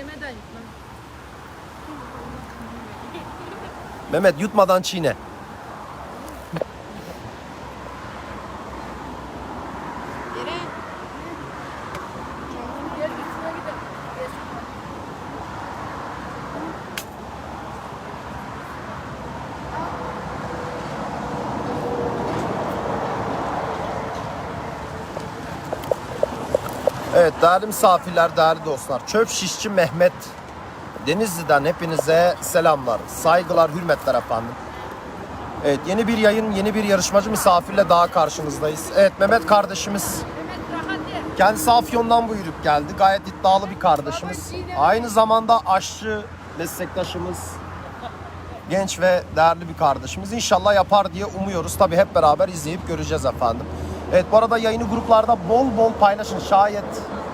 Çiğnemeden yutmam. Mehmet yutmadan çiğne. Değerli misafirler, değerli dostlar. Çöp şişçi Mehmet Denizli'den hepinize selamlar, saygılar, hürmetler efendim. Evet yeni bir yayın, yeni bir yarışmacı misafirle daha karşınızdayız. Evet Mehmet kardeşimiz kendisi Afyon'dan buyurup geldi. Gayet iddialı bir kardeşimiz. Aynı zamanda aşçı meslektaşımız. Genç ve değerli bir kardeşimiz. İnşallah yapar diye umuyoruz. Tabi hep beraber izleyip göreceğiz efendim. Evet bu arada yayını gruplarda bol bol paylaşın. Şayet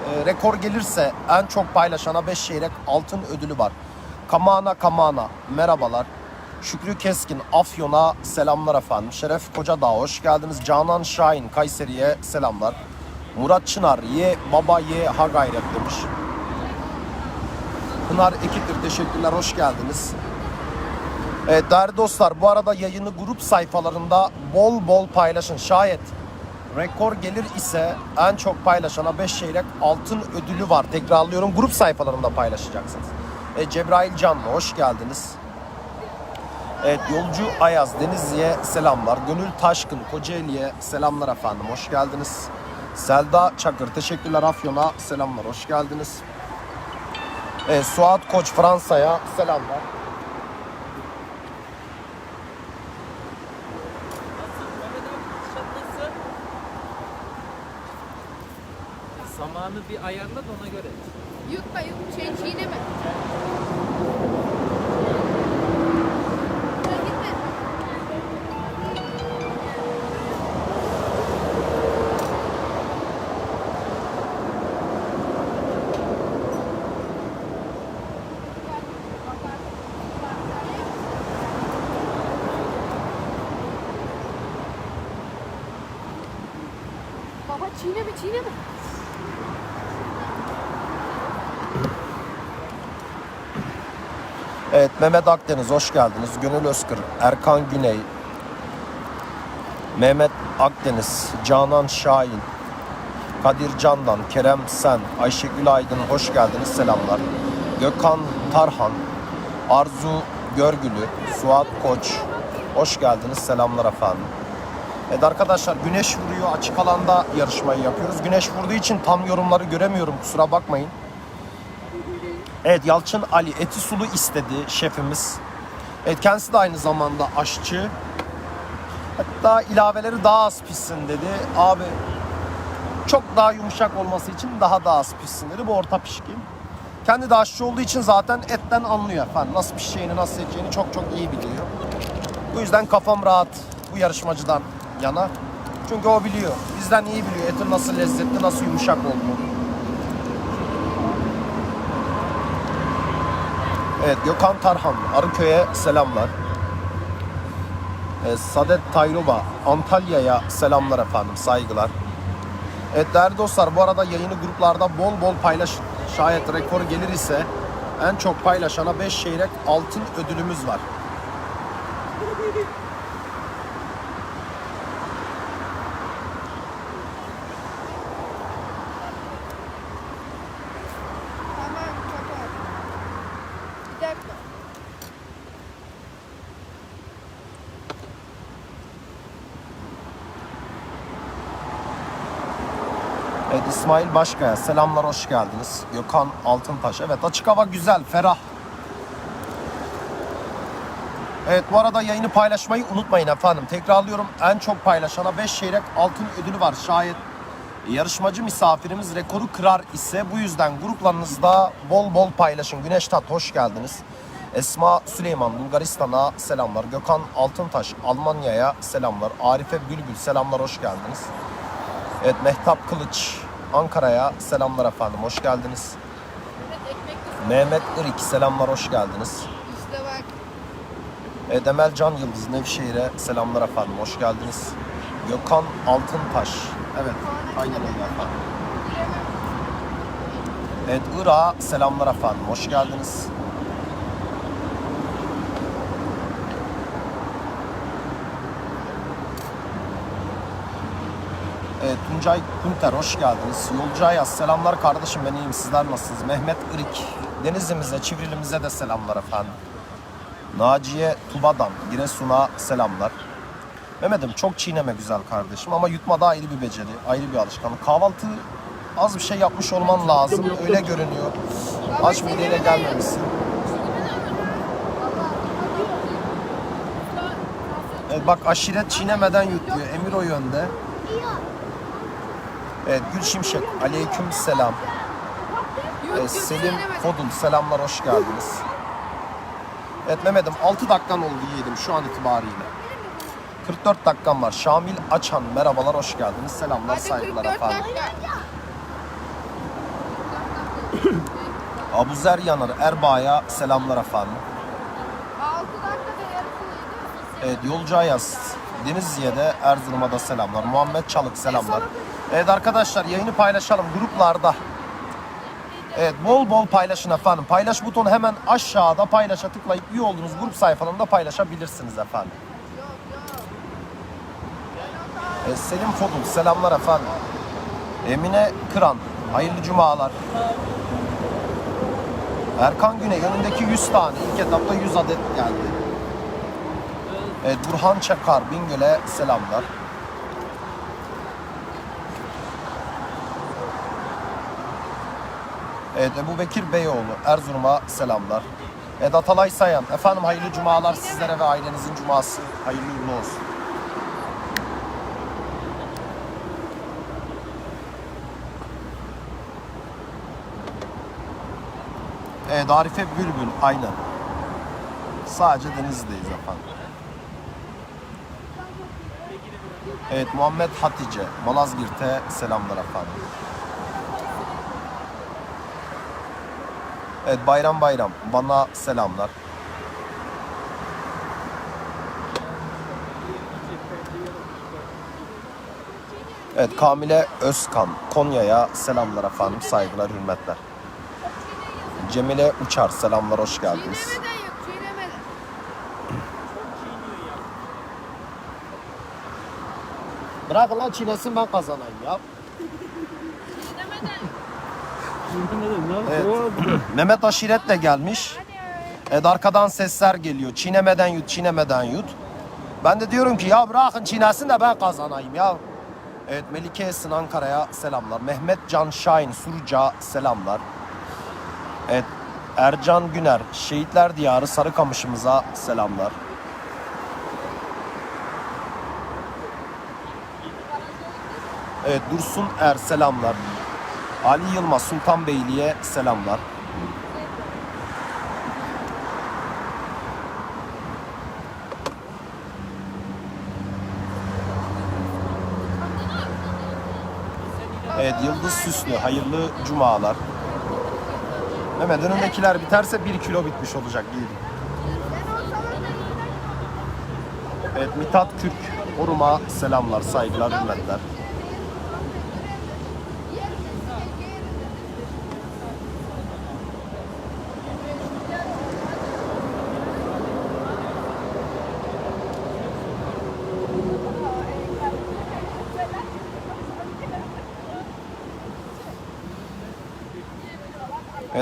e, rekor gelirse en çok paylaşana 5 çeyrek altın ödülü var. Kamana Kamana merhabalar. Şükrü Keskin Afyon'a selamlar efendim. Şeref Kocadağ hoş geldiniz. Canan Şahin Kayseri'ye selamlar. Murat Çınar ye baba ye ha gayret demiş. Pınar Ekittir teşekkürler hoş geldiniz. Evet değerli dostlar bu arada yayını grup sayfalarında bol bol paylaşın. Şayet rekor gelir ise en çok paylaşana 5 çeyrek altın ödülü var. Tekrarlıyorum grup sayfalarında paylaşacaksınız. E, Cebrail Canlı hoş geldiniz. Evet yolcu Ayaz Denizli'ye selamlar. Gönül Taşkın Kocaeli'ye selamlar efendim. Hoş geldiniz. Selda Çakır teşekkürler Afyon'a selamlar. Hoş geldiniz. Evet, Suat Koç Fransa'ya selamlar. Bir ayarla da ona göre. Yutma yut. Şey çiğneme. Baba çiğneme çiğneme. Evet Mehmet Akdeniz hoş geldiniz. Gönül Özkır, Erkan Güney, Mehmet Akdeniz, Canan Şahin, Kadir Candan, Kerem Sen, Ayşegül Aydın hoş geldiniz. Selamlar. Gökhan Tarhan, Arzu Görgülü, Suat Koç hoş geldiniz. Selamlar efendim. Evet arkadaşlar güneş vuruyor açık alanda yarışmayı yapıyoruz. Güneş vurduğu için tam yorumları göremiyorum kusura bakmayın. Evet Yalçın Ali eti sulu istedi şefimiz. Evet kendisi de aynı zamanda aşçı. Hatta ilaveleri daha az pişsin dedi. Abi çok daha yumuşak olması için daha da az pişsin dedi. Bu orta pişkin. Kendi de aşçı olduğu için zaten etten anlıyor efendim. Nasıl pişeceğini, nasıl edeceğini çok çok iyi biliyor. Bu yüzden kafam rahat bu yarışmacıdan yana. Çünkü o biliyor. Bizden iyi biliyor etin nasıl lezzetli, nasıl yumuşak olduğunu. Evet Gökhan Tarhan Arıköy'e selamlar. Ee, Sadet Tayroba Antalya'ya selamlar efendim saygılar. Evet değerli dostlar bu arada yayını gruplarda bol bol paylaşın. Şayet rekor gelir ise en çok paylaşana 5 çeyrek altın ödülümüz var. Evet İsmail Başkaya selamlar hoş geldiniz. Gökhan Altıntaş evet açık hava güzel ferah. Evet bu arada yayını paylaşmayı unutmayın efendim. Tekrarlıyorum en çok paylaşana 5 çeyrek altın ödülü var. Şayet yarışmacı misafirimiz rekoru kırar ise bu yüzden gruplarınızda bol bol paylaşın. Güneş Tat hoş geldiniz. Esma Süleyman Bulgaristan'a selamlar. Gökhan Altıntaş Almanya'ya selamlar. Arife Bülbül selamlar hoş geldiniz. Evet Mehtap Kılıç Ankara'ya selamlar efendim hoş geldiniz. Mehmet Irik selamlar hoş geldiniz. İşte bak. Evet Emel Can Yıldız Nevşehir'e selamlar efendim hoş geldiniz. Gökhan Altıntaş evet aynen öyle efendim. Evet Irak'a selamlar efendim. Hoş geldiniz. Evet Tuncay Kunter hoş geldiniz. Yolcu selamlar kardeşim ben iyiyim sizler nasılsınız? Mehmet Irik Denizli'mize Çivrilimize de selamlar efendim. Naciye Tuba'dan Giresun'a selamlar. Mehmet'im çok çiğneme güzel kardeşim ama yutmada ayrı bir beceri, ayrı bir alışkanlık. Kahvaltı az bir şey yapmış olman lazım. Öyle görünüyor. Aç mideyle gelmemişsin. Evet bak aşiret çiğnemeden yut diyor. Emir o yönde. Evet Gül Şimşek aleyküm selam. Ee, Selim. Fodul selamlar hoş geldiniz. Evet Mehmet'im 6 dakikan oldu yedim şu an itibariyle. 44 dakikam var. Şamil Açan merhabalar hoş geldiniz. Selamlar Hadi saygılar 44 efendim. Abuzer Yanır Erbaa'ya selamlar efendim. 6 dakikada yarısıydı. Evet Yolcu Ayaz Denizli'ye de Erzurum'a da selamlar. Muhammed Çalık selamlar. Evet arkadaşlar yayını paylaşalım gruplarda. Evet bol bol paylaşın efendim. Paylaş butonu hemen aşağıda paylaşa tıklayıp üye olduğunuz grup sayfalarında paylaşabilirsiniz efendim. Evet, Selim Fodul selamlar efendim. Emine Kıran hayırlı cumalar. Erkan Güney önündeki 100 tane ilk etapta 100 adet geldi. Evet, Burhan Çakar Bingöl'e selamlar. Evet Ebu Bekir Beyoğlu Erzurum'a selamlar. Evet Atalay Sayan efendim hayırlı cumalar sizlere ve ailenizin cuması hayırlı uğurlu olsun. Evet Arife Bülbül aynen. Sadece Denizli'deyiz efendim. Evet Muhammed Hatice Malazgirt'e selamlar efendim. Evet Bayram Bayram bana selamlar. Evet Kamile Özkan Konya'ya selamlar efendim saygılar hürmetler. Cemile Uçar selamlar hoş geldiniz. Çiğnemeden yok, çiğnemeden. Bırak lan çiğnesin ben kazanayım ya. Çiğnemeden. Evet. Mehmet Aşiret de gelmiş. Evet arkadan sesler geliyor. Çiğnemeden yut, çiğnemeden yut. Ben de diyorum ki ya bırakın çiğnesin de ben kazanayım ya. Evet Melike Esin Ankara'ya selamlar. Mehmet Can Şahin Suruca selamlar. Evet Ercan Güner Şehitler Diyarı Sarıkamış'ımıza selamlar. Evet Dursun Er selamlar. Ali Yılmaz Sultanbeyli'ye selamlar. Evet Yıldız Süslü hayırlı cumalar. Mehmet önündekiler biterse 1 kilo bitmiş olacak diyelim. Evet Mithat Kürk Orum'a selamlar saygılar hürmetler.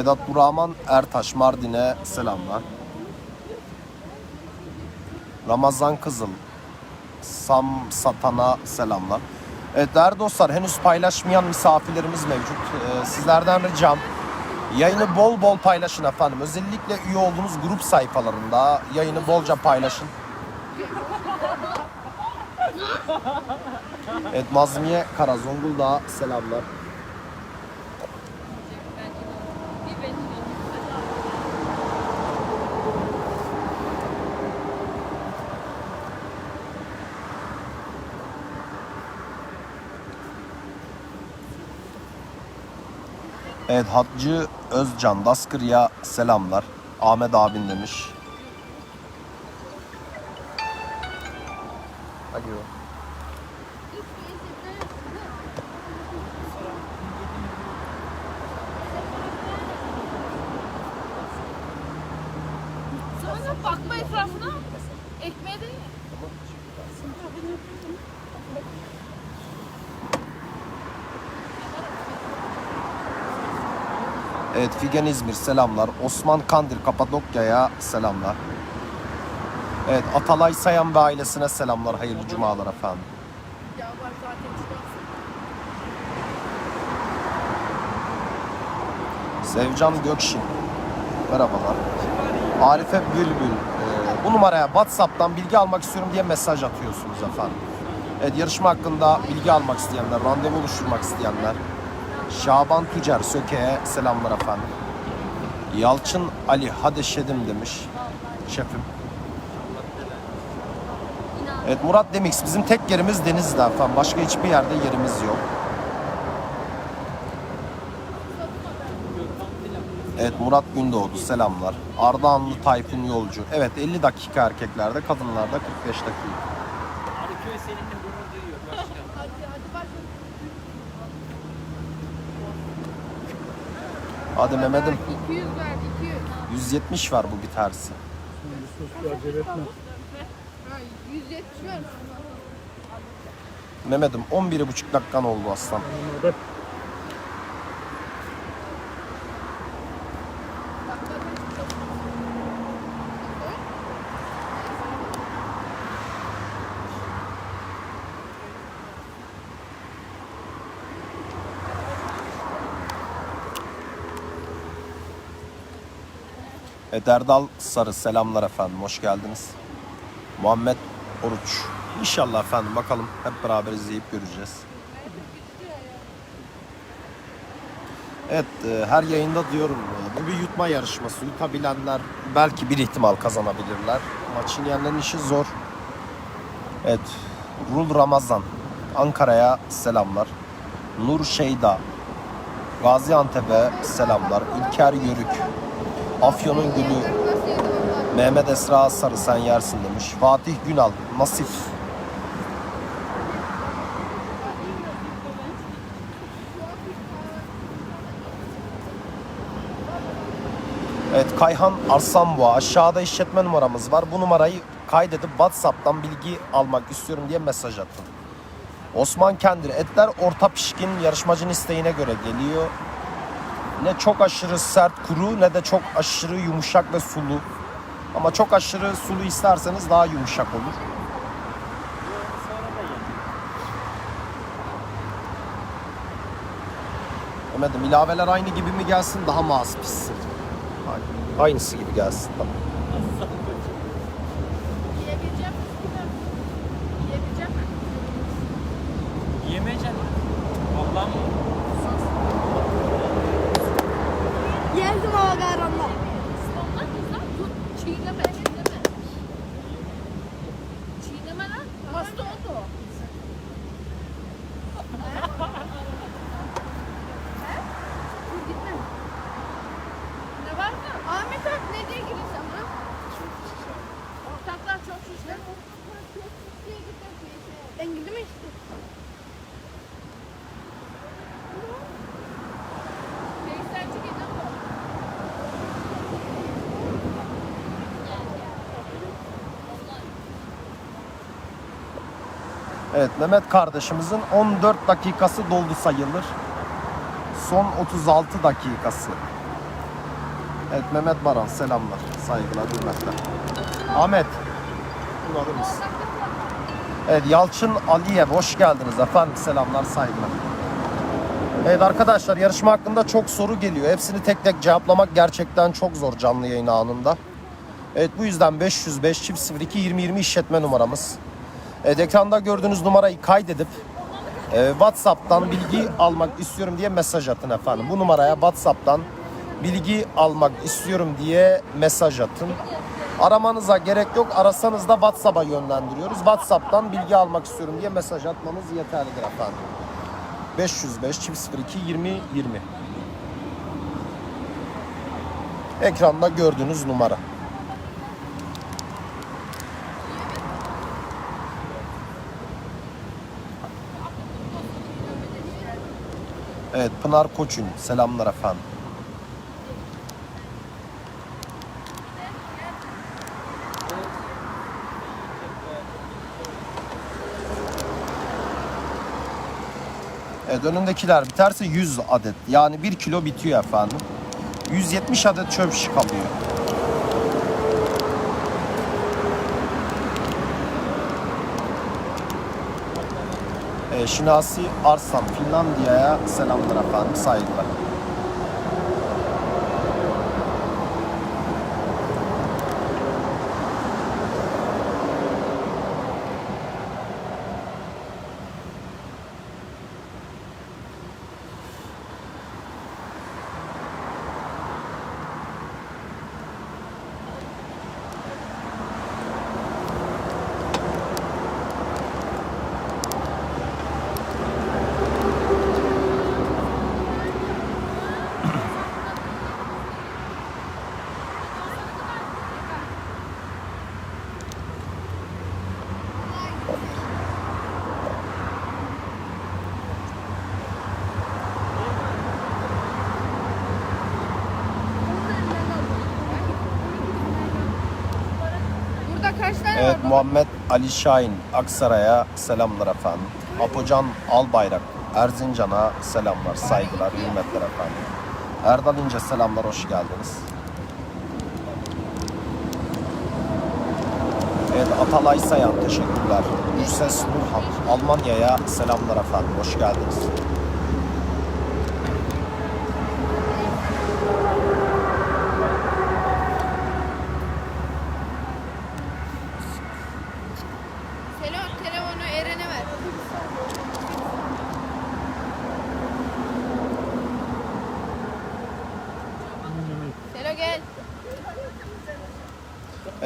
Vedat Burahman Ertaş Mardin'e selamlar. Ramazan Kızıl Sam Satan'a selamlar. Evet değerli dostlar henüz paylaşmayan misafirlerimiz mevcut. Ee, sizlerden ricam yayını bol bol paylaşın efendim. Özellikle üye olduğunuz grup sayfalarında yayını bolca paylaşın. Evet Mazmiye Kara Zonguldak'a selamlar. Evet Hatcı Özcan Daskır'ya selamlar. Ahmet abin demiş. Hadi o. Sana bakma etrafına. Ekmeğe de. Evet Figen İzmir selamlar. Osman Kandil Kapadokya'ya selamlar. Evet Atalay Sayan ve ailesine selamlar. Hayırlı cumalar efendim. Sevcan Gökşin. Merhabalar. Arife Bülbül. Ee, bu numaraya WhatsApp'tan bilgi almak istiyorum diye mesaj atıyorsunuz efendim. Evet yarışma hakkında bilgi almak isteyenler, randevu oluşturmak isteyenler. Şaban Tücer Söke'ye selamlar efendim. Yalçın Ali Hadeşedim demiş şefim. Evet Murat Demix bizim tek yerimiz Denizli efendim. Başka hiçbir yerde yerimiz yok. Evet Murat Gündoğdu selamlar. Ardahanlı Tayfun Yolcu. Evet 50 dakika erkeklerde, kadınlarda 45 dakika. Hadi Mehmet'im 200 ver 200. 170 var bu bir tersi. Ha 170 ver. Mehmet'im 11,5 dakikan oldu aslan. Evet Erdal Sarı selamlar efendim. Hoş geldiniz. Muhammed Oruç. İnşallah efendim bakalım hep beraber izleyip göreceğiz. Evet e, her yayında diyorum e, bu bir yutma yarışması. Yutabilenler belki bir ihtimal kazanabilirler. Maçın yenlerin işi zor. Evet Rul Ramazan Ankara'ya selamlar. Nur Şeyda Gaziantep'e selamlar. İlker Yörük Afyon'un gülü? Mehmet Esra Sarı sen yersin demiş. Fatih Günal Nasif Evet Kayhan Arslanboğa aşağıda işletme numaramız var. Bu numarayı kaydedip WhatsApp'tan bilgi almak istiyorum diye mesaj attım. Osman Kendir etler orta pişkin yarışmacının isteğine göre geliyor. Ne çok aşırı sert kuru ne de çok aşırı yumuşak ve sulu. Ama çok aşırı sulu isterseniz daha yumuşak olur. Demedim ilaveler aynı gibi mi gelsin daha mı az pişsin? Aynı- Aynısı gibi gelsin tamam. Yiyebilecek misin? Yiyebilecek misin? Yemeyeceksin. Allah'ım Geldim hava gayranlar. Onlar kızlar tut. Çiğneme, çiğneme. Çiğneme lan. Hasta oldu. o. He? Dur gitme. Ne var mı? Ahmet abi ne diye girsem ha? Ortaklar çok şişti. Gidelim. Evet Mehmet kardeşimizin 14 dakikası doldu sayılır. Son 36 dakikası. Evet Mehmet Baran selamlar, saygılar, hürmetler. Ahmet. Bunu alır mısın? Evet Yalçın Aliyev hoş geldiniz efendim. Selamlar, saygılar. Evet arkadaşlar yarışma hakkında çok soru geliyor. Hepsini tek tek cevaplamak gerçekten çok zor canlı yayın anında. Evet bu yüzden 505 çift 02 20 20 işletme numaramız. Evet, ekranda gördüğünüz numarayı kaydedip e, WhatsApp'tan bilgi almak istiyorum diye mesaj atın efendim. Bu numaraya WhatsApp'tan bilgi almak istiyorum diye mesaj atın. Aramanıza gerek yok. Arasanız da WhatsApp'a yönlendiriyoruz. WhatsApp'tan bilgi almak istiyorum diye mesaj atmanız yeterlidir efendim. 505 çift 02 20 20. Ekranda gördüğünüz numara. Evet Pınar Koçun selamlar efendim. Evet önündekiler biterse 100 adet. Yani 1 kilo bitiyor efendim. 170 adet çöp şiş kalıyor. Ee, Şinasi Arslan Finlandiya'ya selamlar efendim saygılar. Burada kaç tane Evet? Muhammed Ali Şahin Aksaray'a selamlar efendim. Apocan Albayrak Erzincan'a selamlar, saygılar, hürmetler efendim. Erdal İnce selamlar, hoş geldiniz. Evet Atalay Sayan teşekkürler. Gürses Nurhan Almanya'ya selamlar efendim, hoş geldiniz.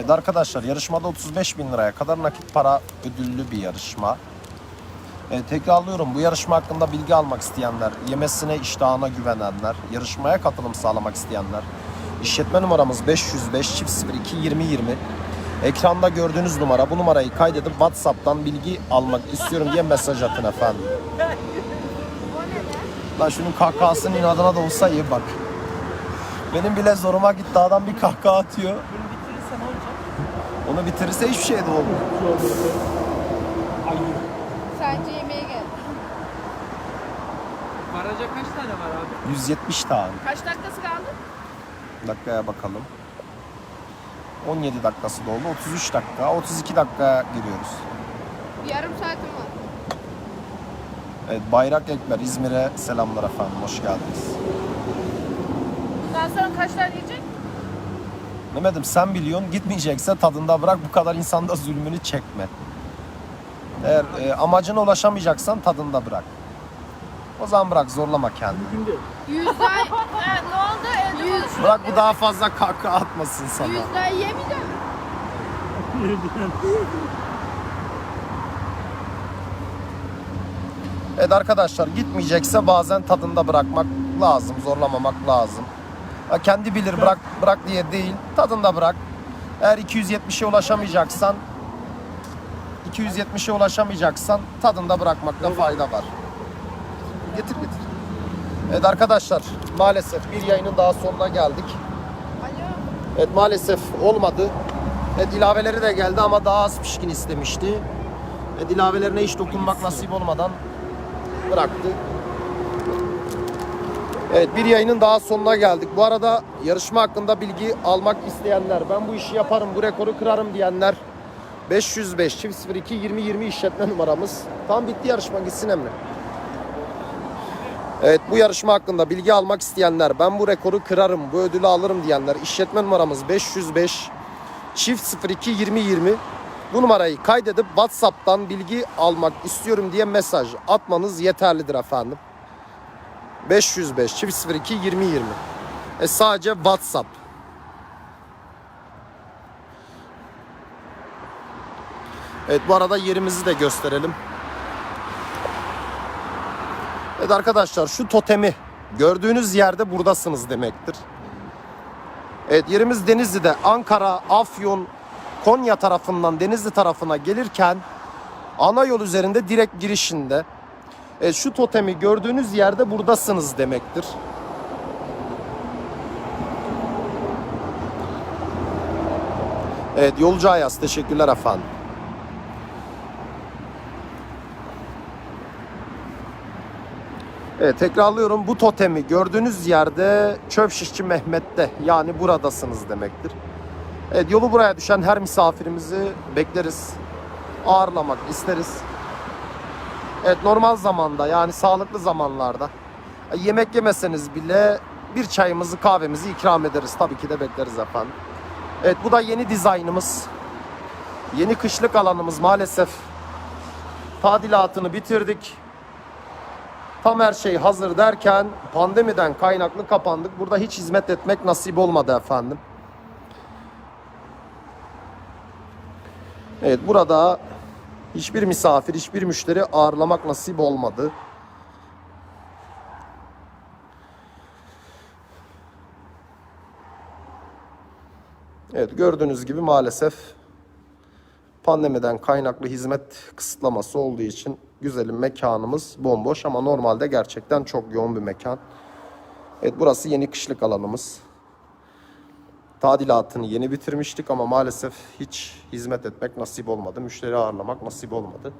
Evet arkadaşlar yarışmada 35 bin liraya kadar nakit para ödüllü bir yarışma. E, tekrarlıyorum bu yarışma hakkında bilgi almak isteyenler, yemesine iştahına güvenenler, yarışmaya katılım sağlamak isteyenler, işletme numaramız 505 çift 02 2020. Ekranda gördüğünüz numara bu numarayı kaydedip WhatsApp'tan bilgi almak istiyorum diye mesaj atın efendim. Lan şunun kahkahasının inadına da olsa iyi bak. Benim bile zoruma gitti adam bir kahkaha atıyor. Onu bitirirse hiçbir şey de olmuyor. Sadece yemeğe gel. Garaja kaç tane var abi? 170 tane. Kaç dakikası kaldı? Dakikaya bakalım. 17 dakikası doldu. 33 dakika. 32 dakika giriyoruz. Bir yarım saatim var. Evet Bayrak Ekber İzmir'e selamlar efendim. Hoş geldiniz. Bundan sonra kaç tane yiyecek? Mehmet'im sen biliyorsun gitmeyecekse tadında bırak bu kadar insanda zulmünü çekme. Eğer e, amacına ulaşamayacaksan tadında bırak. O zaman bırak zorlama kendini. Yüzde... Ha, ne oldu? Evde. Bırak bu daha fazla kahkaha atmasın sana. Yüzde yemeyeceğim. Evet arkadaşlar gitmeyecekse bazen tadında bırakmak lazım, zorlamamak lazım. Kendi bilir bırak bırak diye değil, tadında bırak. Eğer 270'e ulaşamayacaksan 270'e ulaşamayacaksan tadında bırakmakta fayda var. Getir getir. Evet arkadaşlar maalesef bir yayının daha sonuna geldik. Evet maalesef olmadı. Evet ilaveleri de geldi ama daha az pişkin istemişti. Evet ilavelerine hiç dokunmak nasip olmadan bıraktı. Evet bir yayının daha sonuna geldik. Bu arada yarışma hakkında bilgi almak isteyenler, ben bu işi yaparım, bu rekoru kırarım diyenler 505 çift 02 20 20 işletme numaramız. Tam bitti yarışma gitsin Emre. Evet bu yarışma hakkında bilgi almak isteyenler, ben bu rekoru kırarım, bu ödülü alırım diyenler işletme numaramız 505 çift 02 20 20. Bu numarayı kaydedip WhatsApp'tan bilgi almak istiyorum diye mesaj atmanız yeterlidir efendim. 505 çift 02 20 20. E sadece WhatsApp. Evet bu arada yerimizi de gösterelim. Evet arkadaşlar şu totemi gördüğünüz yerde buradasınız demektir. Evet yerimiz Denizli'de. Ankara, Afyon, Konya tarafından Denizli tarafına gelirken ana yol üzerinde direkt girişinde. Evet, şu totemi gördüğünüz yerde buradasınız demektir. Evet yolcu Ayaz teşekkürler efendim. Evet tekrarlıyorum bu totemi gördüğünüz yerde çöp şişçi Mehmet'te yani buradasınız demektir. Evet yolu buraya düşen her misafirimizi bekleriz. Ağırlamak isteriz. Evet normal zamanda yani sağlıklı zamanlarda e, yemek yemeseniz bile bir çayımızı kahvemizi ikram ederiz. Tabii ki de bekleriz efendim. Evet bu da yeni dizaynımız. Yeni kışlık alanımız maalesef tadilatını bitirdik. Tam her şey hazır derken pandemiden kaynaklı kapandık. Burada hiç hizmet etmek nasip olmadı efendim. Evet burada hiçbir misafir, hiçbir müşteri ağırlamak nasip olmadı. Evet gördüğünüz gibi maalesef pandemiden kaynaklı hizmet kısıtlaması olduğu için güzelim mekanımız bomboş ama normalde gerçekten çok yoğun bir mekan. Evet burası yeni kışlık alanımız. Tadilatını yeni bitirmiştik ama maalesef hiç hizmet etmek nasip olmadı. Müşteri ağırlamak nasip olmadı.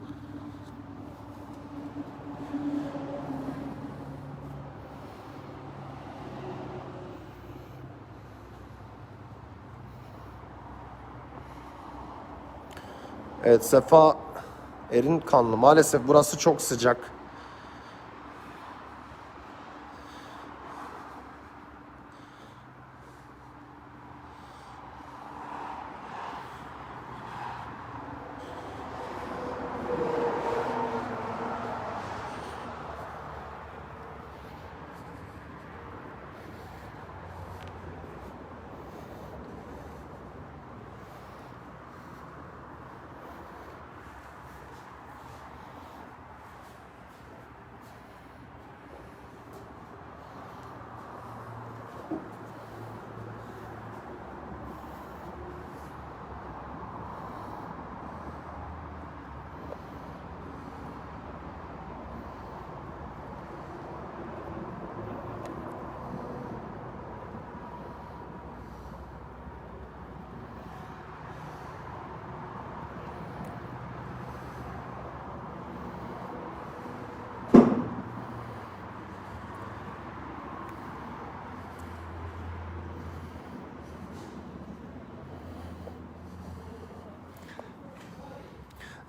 Evet Sefa Erin kanlı. Maalesef burası çok sıcak.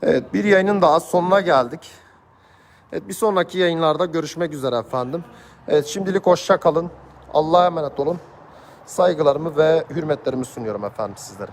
Evet bir yayının daha sonuna geldik. Evet bir sonraki yayınlarda görüşmek üzere efendim. Evet şimdilik hoşça kalın. Allah'a emanet olun. Saygılarımı ve hürmetlerimi sunuyorum efendim sizlere.